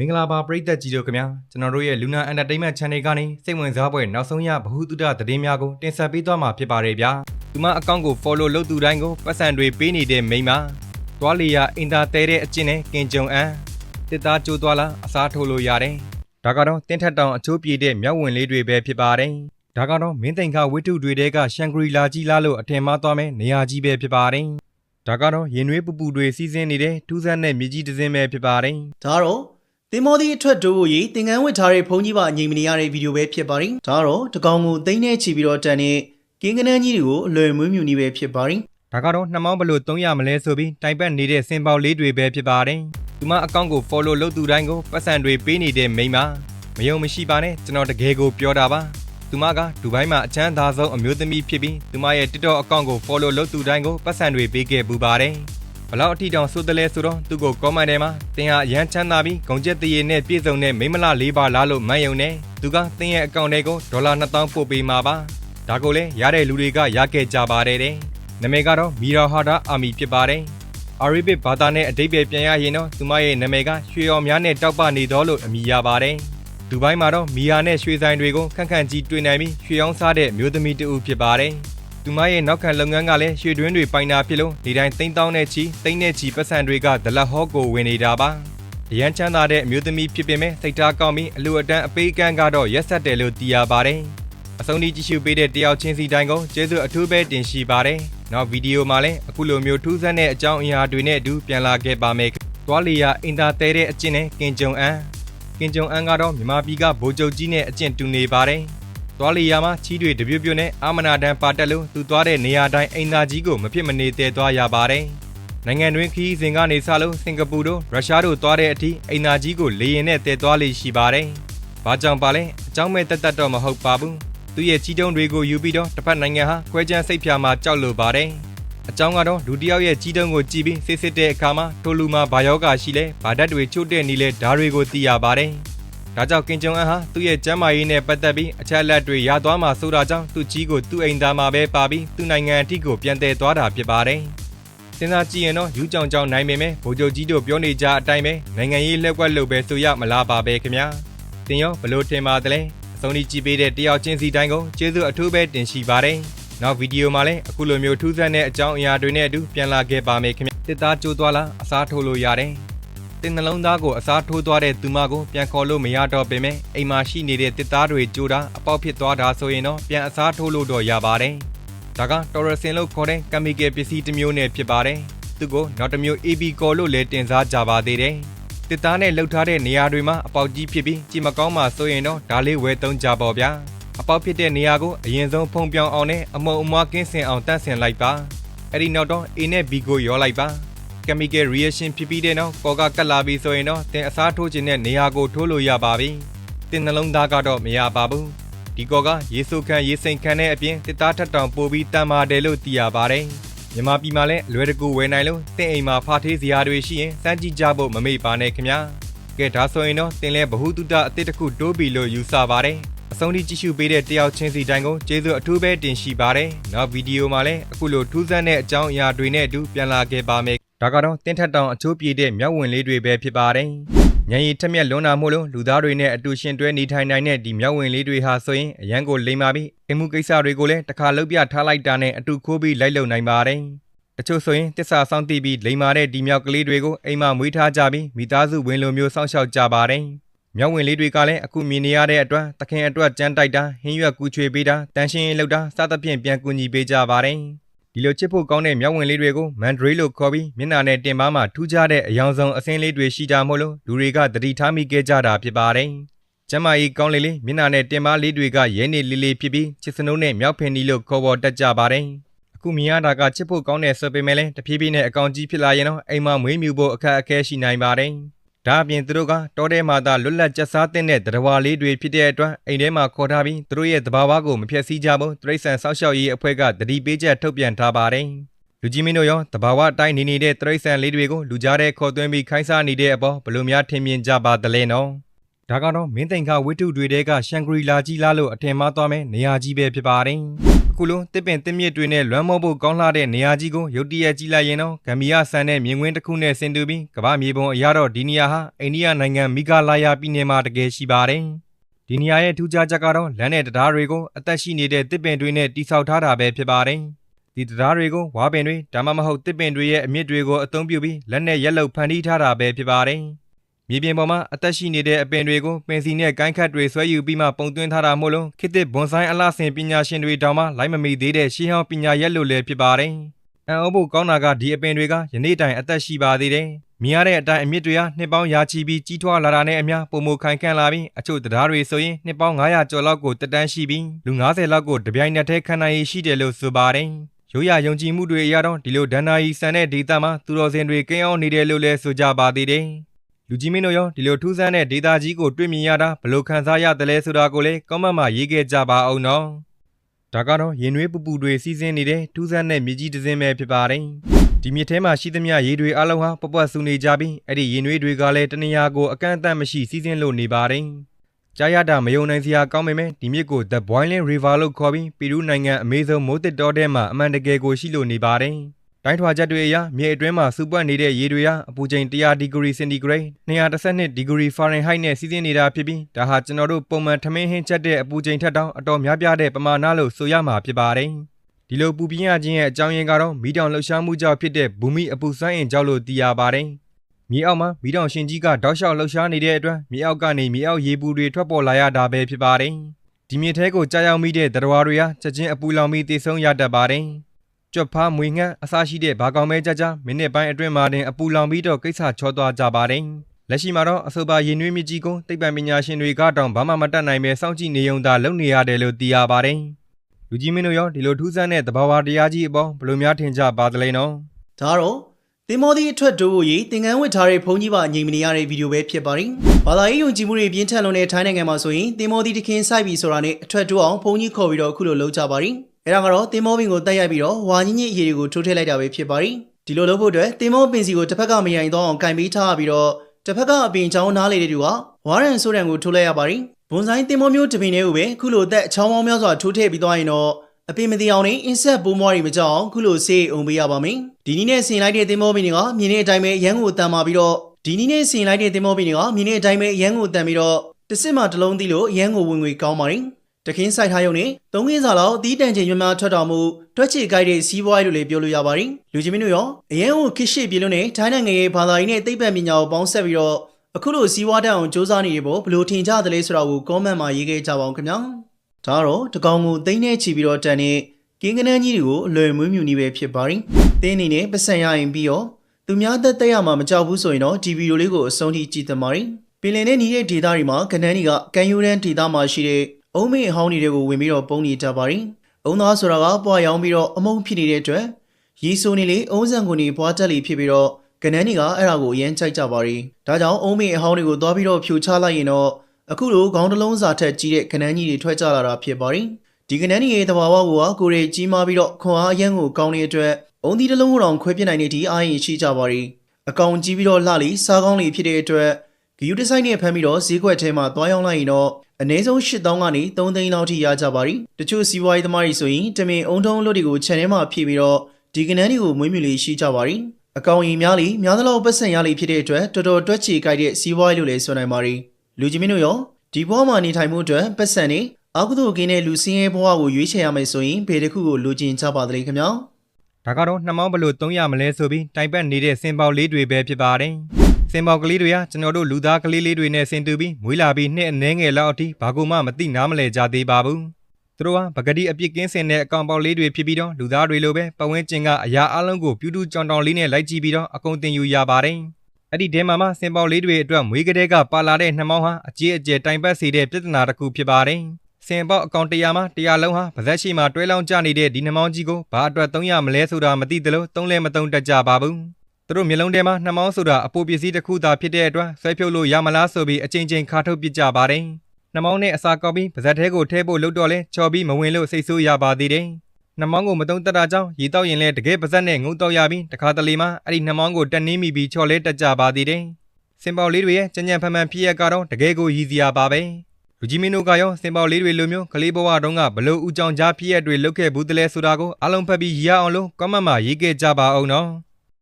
မင်္ဂလာပါပရိသတ်ကြီးတို့ခင်ဗျာကျွန်တော်တို့ရဲ့ Luna Entertainment Channel ကနေစိတ်ဝင်စားဖွယ်နောက်ဆုံးရဗဟုသုတသတင်းများကိုတင်ဆက်ပေးသွားမှာဖြစ်ပါတယ်ဗျာဒီမှာအကောင့်ကို follow လုပ်သူတိုင်းကိုပတ်စံတွေပေးနေတဲ့မိန်းမတွားလီယာအင်တာတဲတဲ့အကျင့်နဲ့ကင်ကြုံအန်တစ်သားကျိုးသွားလားအစားထိုးလို့ရတယ်ဒါကတော့တင်းထက်တောင်အချိုးပြေတဲ့မြောက်ဝင်လေးတွေပဲဖြစ်ပါတယ်ဒါကတော့မင်းသိန်ခဝိတုတွေတဲကရှန်ဂရီလာကြီးလားလို့အထင်မှားသွားမယ်နေရာကြီးပဲဖြစ်ပါတယ်ဒါကတော့ရင်နွေးပူပူတွေစီးဆင်းနေတဲ့ထူးဆန်းတဲ့မြေကြီးတစ်စင်းပဲဖြစ်ပါတယ်ဒါတော့ တင်မောသည့်အထွက်တို့ကိုရေသင်ငန်းဝစ်ထားတဲ့ဘုန်းကြီးပါအငြိမ်မနေရတဲ့ဗီဒီယိုပဲဖြစ်ပါတယ်ဒါတော့တကောင်ကိုသိန်းနဲ့ချီပြီးတော့တန်တဲ့ကင်းကနန်းကြီးတွေကိုအလွယ်မွေးမြူနေပဲဖြစ်ပါတယ်ဒါကတော့နှမောင်းဘလို့300မလဲဆိုပြီးတိုင်ပတ်နေတဲ့စင်ပေါက်လေးတွေပဲဖြစ်ပါတယ်။ဒီမှာအကောင့်ကို follow လုပ်သူတိုင်းကိုပတ်စံတွေပေးနေတဲ့မိန်းမမယုံမရှိပါနဲ့ကျွန်တော်တကယ်ကိုပြောတာပါ။သူမကဒူဘိုင်းမှာအချမ်းသာဆုံးအမျိုးသမီးဖြစ်ပြီးသူမရဲ့ TikTok အကောင့်ကို follow လုပ်သူတိုင်းကိုပတ်စံတွေပေးခဲ့ပူပါတယ်။ ဘလောက်အထိတောင်ဆိုးတယ်လဲဆိုတော့သူ့ကို comment ထဲမှာတင်ဟာရမ်းချမ်းသာပြီးဂုံကျက်တရေနဲ့ပြည့်စုံတဲ့မိန်းမလားလေးပါလားလို့မှန်ယုံနေသူကတင်ရဲ့အကောင့်ထဲကိုဒေါ်လာ2000ပို့ပေးမှာပါ။ဒါကိုလည်းရတဲ့လူတွေကရခဲ့ကြပါတယ်တဲ့။နာမည်ကတော့မီရာဟာဒါအာမီဖြစ်ပါတယ်။အာရဗစ်ဘာသာနဲ့အဓိပ္ပာယ်ပြန်ရရင်တော့သူမရဲ့နာမည်ကရွှေရော်များနဲ့တောက်ပနေတော်လို့အမည်ရပါတယ်။ဒူဘိုင်းမှာတော့မီယာနဲ့ရွှေဆိုင်တွေကိုခန့်ခန့်ကြီးတွေ့နိုင်ပြီးရွှေအောင်စားတဲ့မျိုးသမီးတဦးဖြစ်ပါတယ်။ သူမရဲ့နောက်ခံလုပ်ငန်းကလည်းရွှေတွင်းတွေပိုင်တာဖြစ်လို့ဒီတိုင်းသိန်းတောင်းနဲ့ချီသိန်းနဲ့ချီပတ်စံတွေကဒလတ်ဟောကိုဝင်နေတာပါ။အရန်ချမ်းသာတဲ့အမျိုးသမီးဖြစ်ပေမဲ့စိတ်ထားကောင်းပြီးအလူအတန်းအပေးကမ်းကတော့ရက်ဆက်တယ်လို့သိရပါတယ်။အဆုံးထိကြည့်ရှုပေးတဲ့တယောက်ချင်းစီတိုင်းကိုကျေးဇူးအထူးပဲတင်ရှိပါတယ်။နောက်ဗီဒီယိုမှာလည်းအခုလိုမျိုးထူးဆန်းတဲ့အကြောင်းအရာတွေနဲ့အတူပြန်လာခဲ့ပါမယ်။သွားလီယာအင်တာတဲတဲ့အကျင့်နဲ့ကင်ကြုံအန်ကင်ကြုံအန်ကတော့မြန်မာပြည်ကဗိုလ်ချုပ်ကြီးနဲ့အကျင့်တူနေပါတယ်။ သွားလီယာမှာချီးတွေတပြုတ်ပြုတ်နဲ့အာမနာတန်ပါတက်လို့သူသွားတဲ့နေရာတိုင်းအိမ်သားကြီးကိုမဖြစ်မနေတည်သွားရပါတယ်။နိုင်ငံတွင်းခီးစဉ်ကနေစလို့စင်ကာပူတို့ရုရှားတို့သွားတဲ့အထိအိမ်သားကြီးကိုလေယာဉ်နဲ့တည်သွားလိမ့်ရှိပါတယ်။ဘာကြောင့်ပါလဲအကြောင်းမဲ့တက်တက်တော့မဟုတ်ပါဘူး။သူ့ရဲ့ကြီးတုံးတွေကိုယူပြီးတော့တစ်ဖက်နိုင်ငံဟာခွဲခြမ်းစိတ်ဖြာမှာကြောက်လို့ပါတယ်။အကြောင်းကတော့လူတစ်ယောက်ရဲ့ကြီးတုံးကိုကြည့်ပြီးစစ်စစ်တဲ့အခါမှာထိုလူမှာဘာယောဂရှိလဲဘာဓာတ်တွေချို့တဲ့နေလဲဓာတွေကိုသိရပါတယ်။ ဒါကြောင့်ကင်ဂျုံအန်ဟာသူ့ရဲ့ကျမ်းမာရေးနဲ့ပတ်သက်ပြီးအချက်အလက်တွေရသွားမှာဆိုတာကြောင့်သူ့ကြီးကိုသူ့အိမ်သားမှာပဲပါပြီးသူ့နိုင်ငံအထိကိုပြန်တည်သွားတာဖြစ်ပါတယ်။စဉ်းစားကြည့်ရင်တော့ယူကြောင်ကြောင်နိုင်ပေမဲ့ဗိုလ်ချုပ်ကြီးတို့ပြောနေကြအတိုင်းပဲနိုင်ငံရေးလက်ကွက်လို့ပဲဆိုရမလားပါပဲခင်ဗျာ။တင်ရောဘလို့ထင်ပါသလဲ။အဆုံးထိကြည့်ပေးတဲ့တယောက်ချင်းစီတိုင်းကိုကျေးဇူးအထူးပဲတင်ရှိပါတယ်။နောက်ဗီဒီယိုမှာလည်းအခုလိုမျိုးထူးဆန်းတဲ့အကြောင်းအရာတွေနဲ့အတူပြန်လာခဲ့ပါမယ်ခင်ဗျ။တစ်သားကျိုးသွားလားအစားထိုးလို့ရတယ်။ တင်နှလုံးသားကိုအစားထိုးသွားတဲ့သူမကိုပြန်ခေါ်လို့မရတော့ပေမဲ့အိမ်မှာရှိနေတဲ့တစ်သားတွေကျိုးတာအပေါက်ဖြစ်သွားတာဆိုရင်တော့ပြန်အစားထိုးလို့တော့ရပါတယ်။ဒါကတော်ရစင်လို့ခေါ်တဲ့ကက်မီကယ်ပစ္စည်းတစ်မျိုးနဲ့ဖြစ်ပါတယ်။သူကိုနောက်တစ်မျိုး AB ကော်လို့လည်းတင်စားကြပါသေးတယ်။တစ်သားနဲ့လှုပ်ထားတဲ့နေရာတွေမှာအပေါက်ကြီးဖြစ်ပြီးကြည်မကောင်းမှဆိုရင်တော့ဒါလေးဝယ်သုံးကြပါဗျာအပေါက်ဖြစ်တဲ့နေရာကိုအရင်ဆုံးဖုံပြောင်းအောင်နဲ့အမုံအမွားကင်းစင်အောင်တန့်စင်လိုက်ပါအဲ့ဒီနောက်တော့ A နဲ့ B ကိုရောလိုက်ပါ chemical reaction ဖြစ်ပြီးတဲ့နောက်ကောကကတ်လာပြီဆိုရင်တော့တင်အစားထိုးခြင်းနဲ့နေရာကိုထိုးလို့ရပါပြီတင်နှလုံးသားကတော့မရပါဘူးဒီကောကရေဆိုခန့်ရေစိမ်ခန့်တဲ့အပြင်တစ်သားထက်တောင်ပိုပြီးတန်ပါတယ်လို့သိရပါတယ်မြန်မာပြည်မှာလည်းအလွယ်တကူဝယ်နိုင်လို့တင့်အိမ်မှာဖာထေးစရာတွေရှိရင်စမ်းကြည့်ကြဖို့မမေ့ပါနဲ့ခင်ဗျာကဲဒါဆိုရင်တော့တင်လဲဘ ഹു တုတအစ်စ်တစ်ခုတိုးပြီလို့ယူဆပါတယ်အဆုံးထိကြည့်ရှုပေးတဲ့တယောက်ချင်းစီတိုင်းကိုကျေးဇူးအထူးပဲတင်ရှိပါတယ်နောက်ဗီဒီယိုမှာလည်းအခုလိုထူးဆန်းတဲ့အကြောင်းအရာတွေနဲ့အတူပြန်လာခဲ့ပါမယ် ဒါကတော့တင်းထက်တောင်အချိုးပြေတဲ့မြောက်ဝင်လေးတွေပဲဖြစ်ပါတယ်ညံရီထက်မြက်လွန်းတာမို့လို့လူသားတွေနဲ့အတူရှင်တွဲနေထိုင်နိုင်တဲ့ဒီမြောက်ဝင်လေးတွေဟာဆိုရင်အရန်ကိုလိမ္မာပြီးအိမ်မှုကိစ္စတွေကိုလည်းတစ်ခါလှုပ်ပြထားလိုက်တာနဲ့အတူခိုးပြီးလိုက်လုံနိုင်ပါတယ်တချို့ဆိုရင်တစ္ဆာဆောင်တည်ပြီးလိမ်မာတဲ့ဒီမြောက်ကလေးတွေကိုအိမ်မှာမွေးထားကြပြီးမိသားစုဝင်လိုမျိုးစောင့်ရှောက်ကြပါတယ်။မြောက်ဝင်လေးတွေကလည်းအခုမြင်နေရတဲ့အတွက်သခင်အတွက်ကြမ်းတိုက်တာဟင်းရွက်ကူချွေပေးတာတန်ရှင်းရေးလုပ်တာစသဖြင့်ပြန်ကူညီပေးကြပါတယ်။ ဒီလိုချစ်ဖို့ကောင်းတဲ့မြောက်ဝင်လေးတွေကိုမန်ဒရေးလို့ခေါ်ပြီးမျက်နှာနဲ့တင်ပါမှထူးခြားတဲ့အယောင်ဆောင်အစင်းလေးတွေရှိကြမို့လို့လူတွေကတတိထားမိခဲ့ကြတာဖြစ်ပါတယ်။ကျမကြီးကောင်းလေးလေးမျက်နှာနဲ့တင်ပါလေးတွေကရဲနေလေးလေးဖြစ်ပြီးချစ်စနိုးနဲ့မြောက်ဖင်ဒီလို့ခေါ်ပေါ်တက်ကြပါတယ်။အခုမြင်ရတာကချစ်ဖို့ကောင်းတဲ့ဆိုပေမဲ့လည်းတဖြည်းဖြည်းနဲ့အကောင်ကြီးဖြစ်လာရင်တော့အိမ်မှာမွေးမြူဖို့အခက်အခဲရှိနိုင်ပါတယ်။ ဒါအပြင်သူတို့ကတောထဲမှာသာလွတ်လပ်ကျက်စားတဲ့တဲ့တရဝါလေးတွေဖြစ်တဲ့အတွက်အိမ်ထဲမှာခေါ်ထားပြီးသူတို့ရဲ့သဘာဝကိုမဖျက်ဆီးကြဖို့တရိษံစောက်ရှောက်ရေးအဖွဲ့ကတတိပေးချက်ထုတ်ပြန်ထားပါတယ်။လူကြီးမင်းတို့ရောတဘာဝအတိုင်းနေနေတဲ့တရိษံလေးတွေကိုလူကြားတဲ့ခေါ်သွင်းပြီးခိုင်းစားနေတဲ့အပေါ်ဘယ်လိုများထင်မြင်ကြပါသလဲနော်ဒါကတော့မင်းသိန်ခဝိတုတွေတဲကရှန်ဂရီလာကြီးလားလို့အထင်မှားသွားမယ်နေရာကြီးပဲဖြစ်ပါတယ် အခုအခုလိုတစ်ပင်တစ်မြစ်တွေနဲ့လွမ်းမောဖို့ကောင်းလှတဲ့နေရာကြီးကိုရုတ်တရက်ကြည့်လိုက်ရင်တော့ဂမ်ဘီယာဆန်တဲ့မြင်ကွင်းတစ်ခုနဲ့ဆင်တူပြီးကမ္ဘာမြေပုံအရတော့ဒီနေရာဟာအိန္ဒိယနိုင်ငံမီဂါလာယာပြည်နယ်မှာတကယ်ရှိပါတယ်ဒီနေရာရဲ့ထူးခြားချက်ကတော့လမ်းနဲ့တရားတွေကိုအသက်ရှိနေတဲ့တစ်ပင်တွေနဲ့တိစောက်ထားတာပဲဖြစ်ပါတယ်ဒီတရားတွေကိုဝါပင်တွေဒါမှမဟုတ်တစ်ပင်တွေရဲ့အမြင့်တွေကိုအသုံးပြုပြီးလက်နဲ့ရက်လုပ်ဖန်တီးထားတာပဲဖြစ်ပါတယ် မြေပြင်ပေါ်မှာအသက်ရှိနေတဲ့အပင်တွေကိုပင်စီနဲ့ကိုင်းခတ်တွေဆွဲယူပြီးမှပုံသွင်းထားတာမို့လို့ခေတ်သစ်ဘွန်ဆိုင်အလှဆင်ပညာရှင်တွေတောင်မှလိုက်မမီသေးတဲ့ရှေးဟောင်းပညာရက်လို့လည်းဖြစ်ပါတယ်။အံ့ဩဖို့ကောင်းတာကဒီအပင်တွေကယနေ့တိုင်အသက်ရှိပါသေးတယ်။မြင်ရတဲ့အတိုင်းအမြင့်တွေဟာနှစ်ပေါင်းရာချီပြီးကြီးထွားလာတာနဲ့အမျှပုံမခိုင်ခန့်လာပြီးအချို့တရားတွေဆိုရင်နှစ်ပေါင်း900ကျော်လောက်ကိုတက်တန်းရှိပြီးလူ90လောက်ကိုတပြိုင်နက်တည်းခံနိုင်ရည်ရှိတယ်လို့ဆိုပါတယ်။ရိုးရယုံကြည်မှုတွေအရတော့ဒီလိုဒဏ္ဍာရီဆန်တဲ့ဒေတာမှာသူတော်စင်တွေကင်းအောင်နေတယ်လို့လည်းဆိုကြပါသေးတယ်။ လူကြီးမင်းတို့ရောဒီလိုထူးဆန်းတဲ့ဒေတာကြီးကိုတွေ့မြင်ရတာဘယ်လိုခံစားရတယ်လဲဆိုတာကိုလည်းကောမန့်မှာရေးခဲ့ကြပါအောင်နော်ဒါကတော့ရင်နွေးပူပူတွေစီးဆင်းနေတဲ့ထူးဆန်းတဲ့မြေကြီးတစ်စင်းပဲဖြစ်ပါတယ်ဒီမြစ်ထဲမှာရှိသမျှရေတွေအလုံးဟာပပွက်ဆူနေကြပြီးအဲ့ဒီရင်နွေးတွေကလည်းတနေရာကိုအကန့်အသတ်မရှိစီးဆင်းလို့နေပါတယ်ကြားရတာမယုံနိုင်စရာကောင်းပေမဲ့ဒီမြစ်ကို The Boiling River လို့ခေါ်ပြီးပီရူးနိုင်ငံအမေဇုံမိုးတစ်တောထဲမှာအမှန်တကယ်ကိုရှိလို့နေပါတယ်။ တိုင်းထွာချက်တွေအရမြေအတွင်းမှာစူပွက်နေတဲ့ရေတွေဟာအပူချိန်100ဒီဂရီစင်တီဂရိတ်212ဒီဂရီဖာရင်ဟိုက်နဲ့စီးဆင်းနေတာဖြစ်ပြီးဒါဟာကျွန်တော်တို့ပုံမှန်ထမင်းဟင်းချက်တဲ့အပူချိန်ထက်တောင်အတော်များပြားတဲ့ပမာဏလို့ဆိုရမှာဖြစ်ပါတယ်။ဒီလိုပူပြင်းရခြင်းရဲ့အကြောင်းရင်းကတော့မီးတောင်လှုပ်ရှားမှုကြောင့်ဖြစ်တဲ့ဘူမိအပူစွမ်းအင်ကြောင့်လို့သိရပါတယ်။မြေအောက်မှာမီးတောင်ရှင်ကြီးကတောက်လျှောက်လှုပ်ရှားနေတဲ့အတွက်မြေအောက်ကနေမြေအောက်ရေပူတွေထွက်ပေါ်လာရတာပဲဖြစ်ပါတယ်။ဒီမြေထဲကိုကြာရောက်မိတဲ့သတ္တဝါတွေဟာချက်ချင်းအပူလောင်ပြီးတည်ဆုံးရတတ်ပါတယ်။ ကြွက်ဖားမွေငှက်အစရှိတဲ့ဘာကောင်ပဲကြကြမိနစ်ပိုင်းအတွင်းမှာတင်အပူလောင်ပြီးတော့ကိစ္စချောသွားကြပါတယ်။လက်ရှိမှာတော့အဆိုပါရင်နွေးမြစ်ကြီးကိုသိပ္ပံပညာရှင်တွေကတောင်ဘာမှမတတ်နိုင်ပဲစောင့်ကြည့်နေုံသာလုပ်နေရတယ်လို့သိရပါတယ်။လူကြီးမင်းတို့ရောဒီလိုထူးဆန်းတဲ့သဘာဝတရားကြီးအပေါ်ဘယ်လိုများထင်ကြပါသလဲနော်။ဒါကတော့တင်မောသည့်အထွက်တိုးဖို့ရေးသင်္ကန်းဝတ်ထားတဲ့ဘုန်းကြီးပါအငြိမ်မနေရတဲ့ဗီဒီယိုပဲဖြစ်ပါတယ်။ဘာသာရေးယုံကြည်မှုတွေပြင်းထန်လွန်တဲ့ထိုင်းနိုင်ငံမှာဆိုရင်တင်မောသည့်တခင်စိုက်ပြီဆိုတာနဲ့အထွက်တိုးအောင်ဘုန်းကြီးခေါ်ပြီးတော့အခုလိုလုပ်ကြပါတယ်။ အဲဒါကတော့တင်မောပင်ကိုတက်ရိုက်ပြီးတော့ဝါညင်းညင်းအရေတွေကိုထိုးထည့်လိုက်တာပဲဖြစ်ပါတယ်။ဒီလိုလုပ်ဖို့အတွက်တင်မောပင်စီကိုတစ်ဖက်ကမယိုင်တော့အောင်ကင်ပေးထားပြီးတော့တစ်ဖက်ကအပင်ချောင်းနားလေတဲ့သူကဝါရန်ဆိုးရန်ကိုထိုးလိုက်ရပါတယ်။ဘွန်ဆိုင်တင်မောမျိုးတပင်လေးကိုပဲအခုလိုအသက်အချောင်းပေါင်းများစွာထိုးထည့်ပြီးသွားရင်တော့အပင်မသိအောင်နဲ့အင်းဆက်ပိုးမွားတွေမကြောက်အောင်ခုလိုဆေးအောင်ပေးရပါမယ်။ဒီနည်းနဲ့ဆင်လိုက်တဲ့သင်္ဘောပင်တွေကမြင်းနေအတိုင်းပဲရန်ကိုတန်မာပြီးတော့ဒီနည်းနဲ့ဆင်လိုက်တဲ့သင်္ဘောပင်တွေကမြင်းနေအတိုင်းပဲရန်ကိုတန်ပြီးတော့တစ်စစ်မှတစ်လုံးသီးလို့ရန်ကိုဝင်ငွေကောင်းပါတယ်။ တခင်းဆိုင်ထားရုံနဲ့သုံးခင်းစာလောက်အသီးတန်ချိန်များများထွက်တော်မူတွက်ချေကြိုက်တဲ့စီးပွားရေးလို့လည်းပြောလို့ရပါတယ်။လူချင်းမင်းတို့ရောအရန်ကိုခစ်ရှိပြေလို့နဲ့ထိုင်းနိုင်ငံရဲ့ဘာသာရေးနဲ့သိပ္ပံပညာကိုပေါင်းဆက်ပြီးတော့အခုလိုစီးပွားတတ်အောင်စ조사နေရဖို့ဘယ်လိုထင်ကြသလဲဆိုတာကို comment မှာရေးခဲ့ကြပါအောင်ခင်ဗျာ။ဒါကတော့တကောင်ကိုသိန်းနဲ့ချီပြီးတော့တန်တဲ့ကင်းကနန်းကြီးတွေကိုအလွယ်မွေးမြူနေပဲဖြစ်ပါတယ်။တင်းအနေနဲ့ပတ်စံရရင်ပြီးတော့သူများသက်သက်ရမှာမကြောက်ဘူးဆိုရင်တော့ဒီဗီဒီယိုလေးကိုအဆုံးထိကြည့်သင့်ပါတယ်။ပင်လယ်နဲ့နေတဲ့ဒေသတွေမှာကနန်းတွေကကန်ယူရန်ဒေသမှာရှိတဲ့ အုံးမေအဟောင်းတွေကိုဝင်ပြီးတော့ပုံနေကြပါတယ်။အုံသားဆိုတာကပွားရောင်းပြီးတော့အမုန်းဖြစ်နေတဲ့အတွက်ရီဆိုနေလေအုံးစံကုန်တွေပွားတက်လေဖြစ်ပြီးတော့ကနန်းတွေကအဲ့ဒါကိုအရင်ကြိုက်ကြပါတယ်။ဒါကြောင့်အုံးမေအဟောင်းတွေကိုသွားပြီးတော့ဖြိုချလိုက်ရင်တော့အခုလိုခေါင်းတစ်လုံးစာထက်ကြီးတဲ့ကနန်းကြီးတွေထွက်ကြလာတာဖြစ်ပါတယ်။ဒီကနန်းကြီးရဲ့တဘာဝကိုကကိုရေကြီးမားပြီးတော့ခွန်အားအရန်ကိုကောင်းတဲ့အတွက်အုံဒီတစ်လုံးကိုတောင်ခွဲပြစ်နိုင်တဲ့ဒီအားရင်ရှိကြပါရီအကောင်ကြီးပြီးတော့လှလီစားကောင်းလီဖြစ်တဲ့အတွက်ဂယူဒီဇိုင်းနဲ့ဖမ်းပြီးတော့ဈေးကွက်ထဲမှာသွားရောက်လိုက်ရင်တော့ အနည်းဆုံး8000ကနေ3သိန်းလောက်ထိရကြပါရီတချို့စီးပွားရေးသမားတွေဆိုရင်တမင်အုံထုံးလွတ်တွေကိုခြံထဲမှာဖြည့်ပြီးတော့ဒီကနန်းတွေကိုမွေးမြူလေးရှိကြပါရီအကောင်ရင်များလီများသလောက်ပတ်စံရလီဖြစ်တဲ့အတွက်တော်တော်တွက်ချေကြိုက်တဲ့စီးပွားရေးလို့လည်းဆိုနိုင်ပါရီလူကြီးမင်းတို့ရောဒီဘဝမှာနေထိုင်မှုအတွက်ပတ်စံနေအာကုသိုလ်ကင်းတဲ့လူစင်းရဲဘဝကိုရွေးချယ်ရမယ်ဆိုရင်ဘယ်တစ်ခုကိုလိုချင်ကြပါသလဲခင်ဗျာဒါကတော့နှမောင်းဘလို့သုံးရမလဲဆိုပြီးတိုင်ပတ်နေတဲ့စင်ပေါလေးတွေပဲဖြစ်ပါတယ်။ စင်ပေါကလေးတွေကကျွန်တော်တို့လူသားကလေးလေးတွေနဲ့ဆင်တူပြီးမွေးလာပြီးနှစ်အနည်းငယ်လောက်အထိဘာကူမှမသိနားမလဲကြသေးပါဘူး။သူတို့ဟာပဂတိအပြစ်ကင်းစင်တဲ့အကောင်ပေါက်လေးတွေဖြစ်ပြီးတော့လူသားတွေလိုပဲပဝင်းကျင်ကအရာအလုံးကိုပြူးတူးကြောင်တောင်လေးနဲ့လိုက်ကြည့်ပြီးတော့အကုန်တင်ယူရပါတယ်။အဲ့ဒီတဲမှာမှစင်ပေါလေးတွေအတွက်မွေးကလေးကပါလာတဲ့နှမောင်းဟာအကြီးအကျယ်တိုင်ပတ်စေတဲ့ပြဿနာတစ်ခုဖြစ်ပါတယ်။စင်ပေါက်အကောင့်100မှာ100လုံးဟာဗဇက်ရှိမှာတွဲလောင်းကျနေတဲ့ဒီနှမောင်းကြီးကိုဘာအတွက်300မလဲဆိုတာမသိသလိုသုံးလဲမသုံးတတ်ကြပါဘူး။ သူတို့မျိုးလုံးထဲမှာနှမောင်းဆိုတာအပူပစ္စည်းတစ်ခုသာဖြစ်တဲ့အတွက်ဆွဲဖြုတ်လို့ရမလားဆိုပြီးအချိန်ချင်းခါထုတ်ပစ်ကြပါတယ်။နှမောင်းနဲ့အစာကောက်ပြီးဗဇက်ထဲကိုထည့်ဖို့လုပ်တော့လဲချော်ပြီးမဝင်လို့စိတ်ဆိုးရပါသေးတယ်။နှမောင်းကိုမသုံးတတ်တာကြောင့်ရေတောက်ရင်လဲတကယ်ဗဇက်နဲ့ငုံတော့ရပြီးတခါတလေမှအဲ့ဒီနှမောင်းကိုတက်နှင်းမိပြီးချော်လဲတက်ကြပါသေးတယ်။စင်ပေါလေးတွေရဲ့ကြံ့ကြံ့ဖန်ဖန်ဖြစ်ရကတော့တကယ်ကိုရည်စရာပါပဲ။လူကြီးမင်းတို့ကရောစင်ပေါလေးတွေလိုမျိုးကလေးဘဝတုန်းကဘလို့ဦးကြောင်ကြားဖြစ်ရက်တွေလုပ်ခဲ့ဘူးတလဲဆိုတာကိုအားလုံးဖတ်ပြီးရအောင်လို့ comment မှာရေးခဲ့ကြပါအောင်နော်